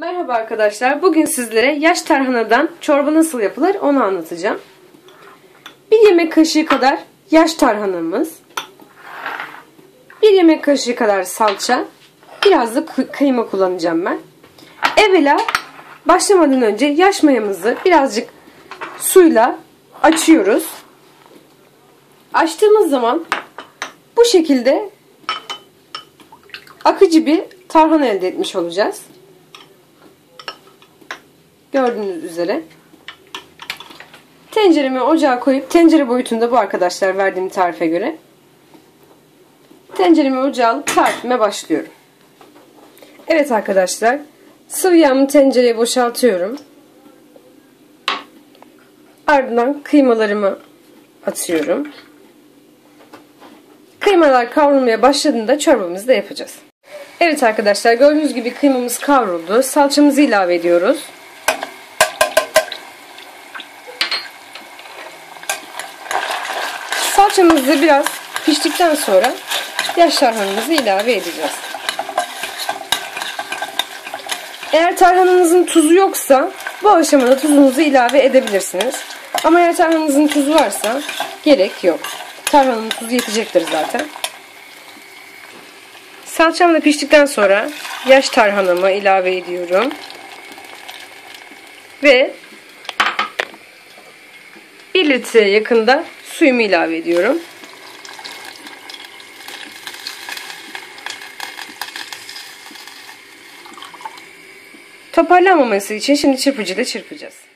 Merhaba arkadaşlar. Bugün sizlere yaş tarhanadan çorba nasıl yapılır onu anlatacağım. Bir yemek kaşığı kadar yaş tarhanamız, bir yemek kaşığı kadar salça, biraz da kıyma kullanacağım ben. Evvela başlamadan önce yaş mayamızı birazcık suyla açıyoruz. Açtığımız zaman bu şekilde akıcı bir tarhana elde etmiş olacağız. Gördüğünüz üzere. Tenceremi ocağa koyup tencere boyutunda bu arkadaşlar verdiğim tarife göre. Tenceremi ocağa alıp tarifime başlıyorum. Evet arkadaşlar. Sıvı yağımı tencereye boşaltıyorum. Ardından kıymalarımı atıyorum. Kıymalar kavrulmaya başladığında çorbamızı da yapacağız. Evet arkadaşlar gördüğünüz gibi kıymamız kavruldu. Salçamızı ilave ediyoruz. Salçamızı biraz piştikten sonra yaş tarhanamızı ilave edeceğiz. Eğer tarhananızın tuzu yoksa bu aşamada tuzunuzu ilave edebilirsiniz. Ama eğer tarhananızın tuzu varsa gerek yok. Tarhananın tuzu yetecektir zaten. Salçam da piştikten sonra yaş tarhanamı ilave ediyorum. Ve 1 litreye yakında suyumu ilave ediyorum. Toparlanmaması için şimdi çırpıcıyla çırpacağız.